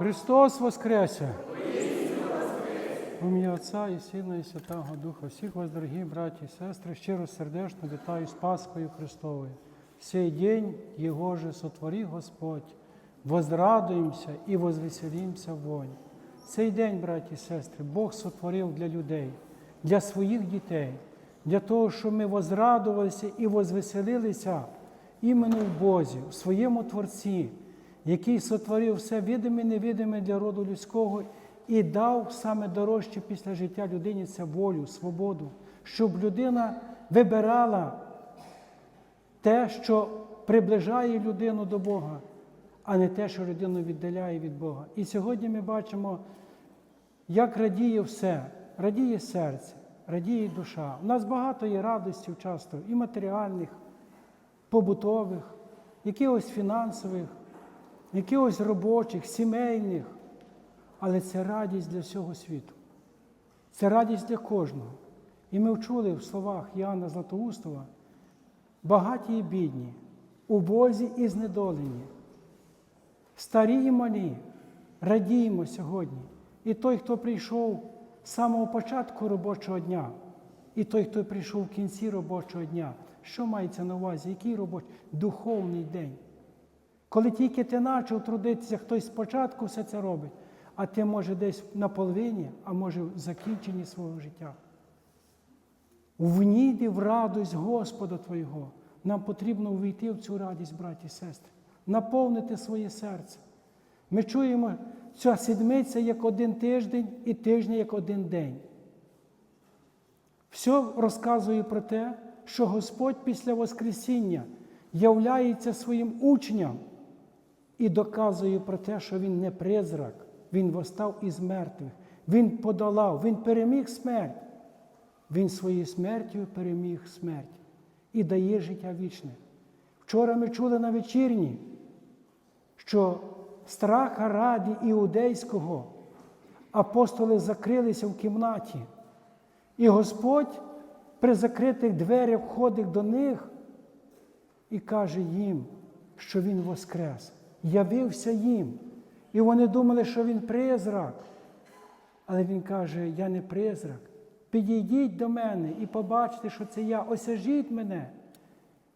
Христос Воскресе! В ім'я Отця і Сина, і Святого Духа. Всіх вас, дорогі браті і сестри, щиро сердечно вітаю з Пасхою Христовою. Сей день Його же сотворив Господь, возрадуємося і возвеселімося вонь. Цей день, браті і сестри, Бог сотворив для людей, для своїх дітей, для того, щоб ми возрадувалися і возвеселилися іменно в Бозі, в своєму Творці, який сотворив все видиме і невидиме для роду людського і дав саме дорожче після життя людині це волю, свободу, щоб людина вибирала те, що приближає людину до Бога, а не те, що людину віддаляє від Бога. І сьогодні ми бачимо, як радіє все, радіє серце, радіє душа. У нас багато є радостів часто, і матеріальних, побутових, якихось фінансових, якихось робочих, сімейних. Але це радість для всього світу. Це радість для кожного. І ми вчули в словах Іоанна Златоустова, багаті і бідні, убозі і знедолені, старі і малі, радіємо сьогодні. І той, хто прийшов з самого початку робочого дня, і той, хто прийшов в кінці робочого дня, що мається на увазі? Який робочий? Духовний день. Коли тільки ти почав трудитися, хтось спочатку все це робить, а ти може десь на половині, а може в закінченні свого життя. Внійди в радость Господа Твого. Нам потрібно увійти в цю радість, браті і сестри, наповнити своє серце. Ми чуємо, ця седмиця як один тиждень і тижня як один день. Все розказує про те, що Господь після Воскресіння являється своїм учням і доказує про те, що Він не призрак, Він восстав із мертвих, Він подолав, Він переміг смерть. Він своєю смертю переміг смерть і дає життя вічне. Вчора ми чули на вечірні, що страха раді іудейського апостоли закрилися в кімнаті, і Господь при закритих дверях входить до них і каже їм, що Він воскрес, явився їм. І вони думали, що він призрак. Але він каже: Я не призрак. Підійдіть до мене і побачите, що це я, осяжіть мене.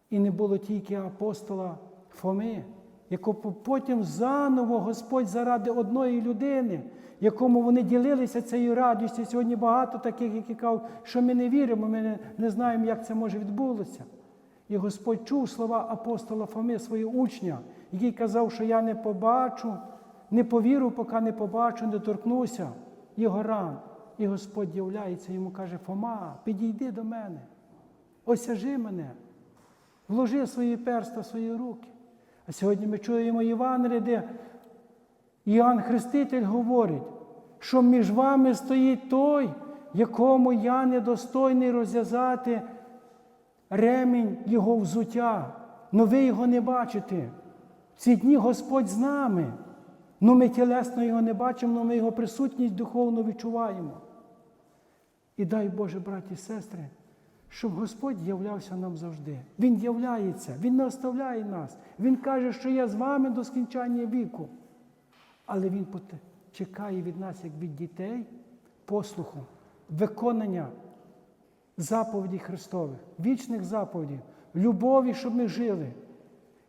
І не було тільки апостола Фоми, якого потім заново Господь заради одної людини, якому вони ділилися цією радістю. Сьогодні багато таких, які кажуть, що ми не віримо, ми не, знаємо, як це може відбулося. І Господь чув слова апостола Фоми, свого учня, який казав, що я не побачу, не повірю, поки не побачу, не торкнуся його ран. І Господь являється йому каже, Фома, підійди до мене, осяжи мене, вложи свої перста свої руки. А сьогодні ми чуємо Євангеліє, де Іоанн Хреститель говорить, що між вами стоїть той, якому я недостойний розв'язати ремінь Його взуття, но ви його не бачите. В ці дні Господь з нами. Ну ми тілесно його не бачимо, але ми його присутність духовно відчуваємо. І дай Боже, браті і сестри, щоб Господь являвся нам завжди. Він являється, Він не оставляє нас. Він каже, що я з вами до скінчання віку. Але Він чекає від нас, як від дітей, послуху, виконання заповідей Христових, вічних заповідей, любові, щоб ми жили.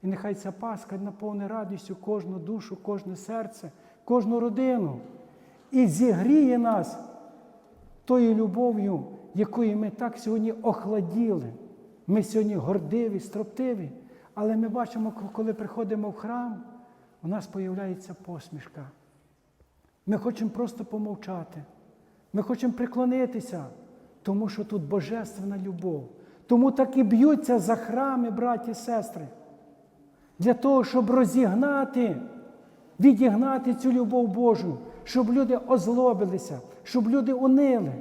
І нехай ця Пасха наповне радістю кожну душу, кожне серце, кожну родину. І зігріє нас тою любов'ю, якою ми так сьогодні охладіли. Ми сьогодні гордиві, строптиві. Але ми бачимо, коли приходимо в храм, у нас з'являється посмішка. Ми хочемо просто помовчати. Ми хочемо приклонитися, тому що тут божественна любов. Тому так і б'ються за храми, браті і сестри для того, щоб розігнати, відігнати цю любов Божу, щоб люди озлобилися, щоб люди унили.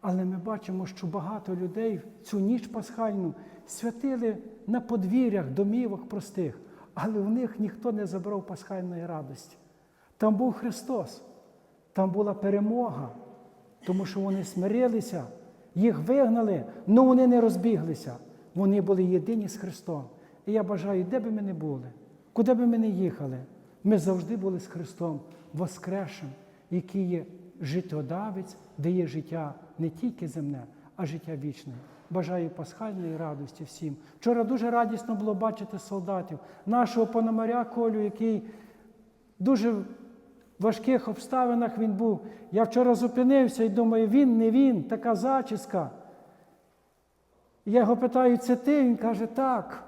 Але ми бачимо, що багато людей цю ніч пасхальну святили на подвір'ях, домівок простих, але в них ніхто не забрав пасхальної радості. Там був Христос, там була перемога, тому що вони смирилися, їх вигнали, але вони не розбіглися. Вони були єдині з Христом. І я бажаю, де би ми не були, куди би ми не їхали, Ми завжди були з Христом Воскресшим, який є життєдавець, дає життя не тільки земне, а життя вічне. Бажаю пасхальної радості всім. Вчора дуже радісно було бачити солдатів, нашого пономаря Колю, який дуже важких обставинах він був. Я вчора зупинився і думаю, він не він, така зачіска. Я його питаю, це ти? Він каже, так.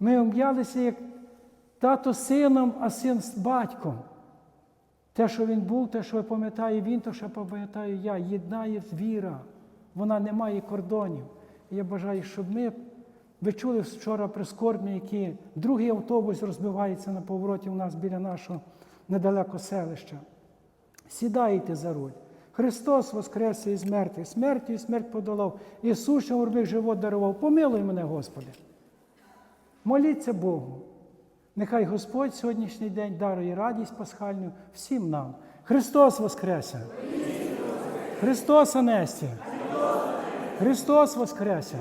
Ми об'ялися як тато з сином, а син з батьком. Те, що він був, те, що пам'ятає він, то що пам'ятаю я, єднає віра. Вона не має кордонів. Я бажаю, щоб ми, ви чули вчора прискорбні, які другий автобус розбивається на повороті у нас біля нашого недалеко селища. Сідайте за руль. Христос воскрес із мертвих, смертю і смерть подолав. Ісус, що горбих живот дарував. Помилуй мене, Господи. Моліться Богу. Нехай Господь сьогоднішній день дарує радість пасхальну всім нам. Христос Воскресе! Христос Анесті! Христос Воскресе!